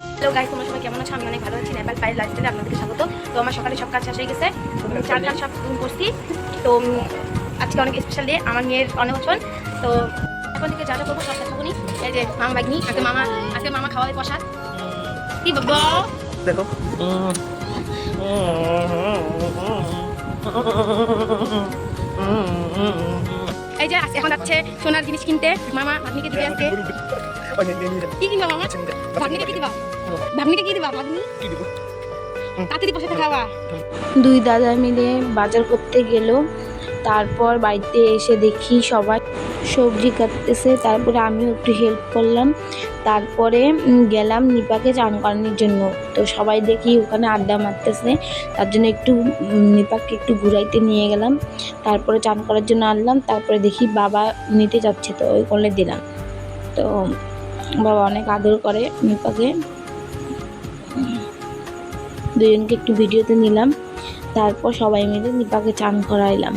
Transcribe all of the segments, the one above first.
Hello guys তোমরা সবাই কেমন আছো? আমি অনেক ভালো আছি নেপাল পায়ের লাইফস্টাইলে আপনাদেরকে স্বাগত। তো আমার সকালে সব কাজ শেষ হয়ে গেছে। চার কাজ সব করছি। তো আজকে অনেক স্পেশাল ডে আমার মেয়ের অন্নবছর তো এখন থেকে যা যা করব সব দেখাবো এই যে মামা বাগনি আজকে মামা আজকে মামা খাওয়াবে প্রসাদ। কি বাবা? দেখো। এই যে এখন যাচ্ছে সোনার জিনিস কিনতে। মামা ভাগ্নিকে দিবে আজকে দুই দাদা মিলে বাজার করতে গেল। তারপর বাড়িতে এসে দেখি সবাই সবজি কাটতেছে। তারপরে আমিও একটু হেল্প করলাম। তারপরে গেলাম নিপাকে চান করানোর জন্য। তো সবাই দেখি ওখানে আড্ডা মারতেছে। তার জন্য একটু উম, নিপাককে একটু ঘুরাইতে নিয়ে গেলাম। তারপরে চান করার জন্য আনলাম। তারপরে দেখি বাবা নিতে যাচ্ছে তো ওই করলে দিলাম। তো বাবা অনেক আদর করে নিপাকে দুজনকে একটু ভিডিওতে নিলাম, তারপর সবাই মিলে নিপাকে চান করাইলাম।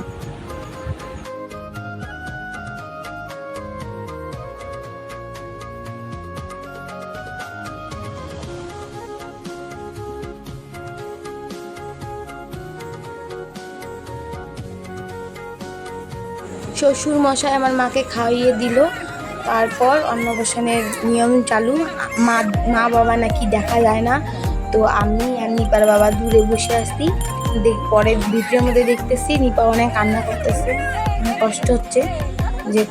শ্বশুর মশাই আমার মাকে খাইয়ে দিল। তারপর অন্নপ্রাশনের নিয়ম চালু। মা মা বাবা নাকি দেখা যায় না। তো আমি আর নিপার বাবা দূরে বসে আসছি দেখ পরে ভিডিওর মধ্যে দেখতেছি, নিপা অনেক কান্না করতেছে। অনেক কষ্ট হচ্ছে যে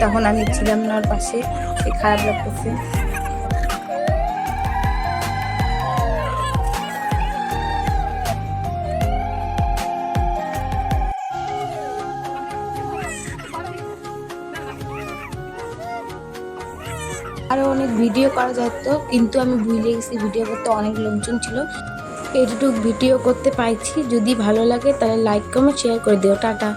তখন আমি ছিলাম না ওর পাশে খারাপ লাগতেছে। আরও অনেক ভিডিও করা যেত কিন্তু আমি ভুলে গেছি ভিডিও করতে অনেক লোকজন ছিল। এইটুকু ভিডিও করতে পাইছি যদি ভালো লাগে তাহলে লাইক কমেন্ট শেয়ার করে দিও। টাটা।